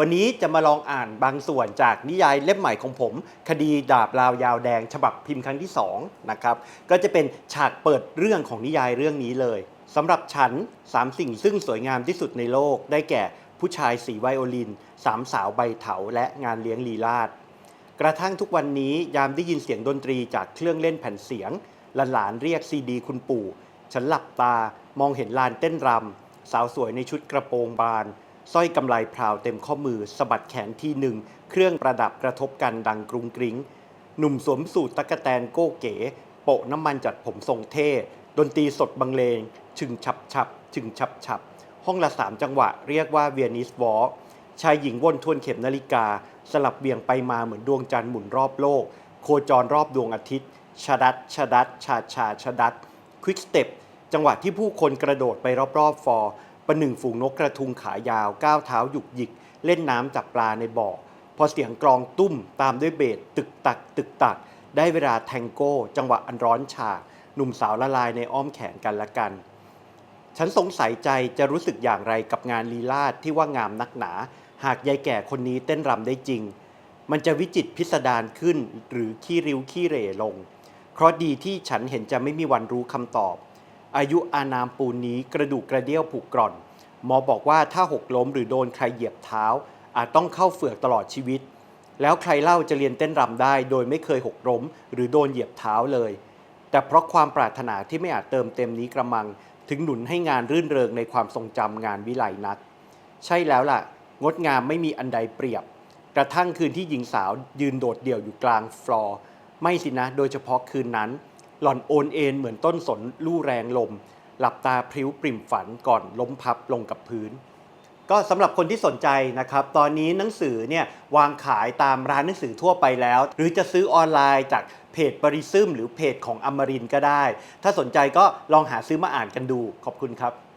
วันนี้จะมาลองอ่านบางส่วนจากนิยายเล่มใหม่ของผม คดีดาบลาวยาวแดง ฉบับพิมพ์ครั้งที่2นะครับก็จะเป็นฉากเปิดเรื่องของนิยายเรื่องนี้เลยสำหรับฉันสามสิ่งซึ่งสวยงามที่สุดในโลก ได้แก่ผู้ชายสีไวโอลินสามสาวใบเถาและงานเลี้ยงลีลาดกระทั่งทุกวันนี้ยามได้ยินเสียงดนตรีจากเครื่องเล่นแผ่นเสียงหลานเรียกซีดี คุณปู่ ฉันหลับตามองเห็นลานเต้นรำสาวสวยในชุดกระโปรงบาน สร้อยกำไลพราวเต็มข้อมือสะบัดแขนทีหนึ่ง เครื่องประดับกระทบกันดังกรุงกริ้ง หนุ่มสวมสูทตะกะแตนโก้เก๋ โปะน้ำมันจัดผมทรงเท่ ดนตรีสดบรรเลง ชึงฉับฉับชึงฉับฉับห้องละสามจังหวะเรียกว่าเวียนิสวอลชายหญิงวนทวนเข็มนาฬิกา สลับเบี่ยงไปมาเหมือนดวงจันทร์หมุนรอบโลก โคจรรอบดวงอาทิตย์ชะดัดชดัดชาชาชะดัดควิกสเต็ปจังหวะที่ผู้คนกระโดดไปรอบๆฟอร์ ประหนึ่งฝูงนกกระทุงขายาวก้าวเท้าหยุกหยิก เล่นน้ำจับปลาในบ่อ พอเสียงกลองตุ้มตามด้วยเบสตึกตัก ตึกตัก ได้เวลาแทงโก้ จังหวะอันร้อนฉาก หนุ่มสาวละลายในอ้อมแขนกันละกัน ฉันสงสัยใจจะรู้สึกอย่างไรกับงานลีลาดที่ว่างามนักหนา หากยายแก่คนนี้เต้นรำได้จริง มันจะวิจิตพิสดารขึ้น หรือขี้ริ้วขี้เหร่ลง เพราะดีที่ฉันเห็นจะไม่มีวันรู้คำตอบ อายุอานามปูนนี้กระดูกกระเดี่ยวผุกร่อน หมอบอกว่าถ้าหกล้มหรือโดนใครเหยียบเท้า อาจต้องเข้าเฝือกตลอดชีวิต แล้วใครเล่าจะเรียนเต้นรำได้ โดยไม่เคยหกล้ม หรือโดนเหยียบเท้าเลย แต่เพราะความปรารถนาที่ไม่อาจเติมเต็มนี้กระมัง ถึงหนุนให้งานรื่นเริงในความทรงจำงานวิไลนัก ใช่แล้วล่ะ งดงามไม่มีอันใดเปรียบ กระทั่งคืนที่หญิงสาวยืนโดดเดี่ยวอยู่กลางฟลอร์ไม่สินะ โดยเฉพาะคืนนั้น หล่อนโอนเอ็นเหมือนต้นสนลู่แรงลม หลับตาพริ้วปริ่มฝันก่อนล้มพับลงกับพื้น ก็สำหรับคนที่สนใจนะครับ ตอนนี้หนังสือเนี่ยวางขายตามร้านหนังสือทั่วไปแล้ว หรือจะซื้อออนไลน์จากเพจบริซึมหรือเพจของอมรินก็ได้ ถ้าสนใจก็ลองหาซื้อมาอ่านกันดูขอบคุณครับ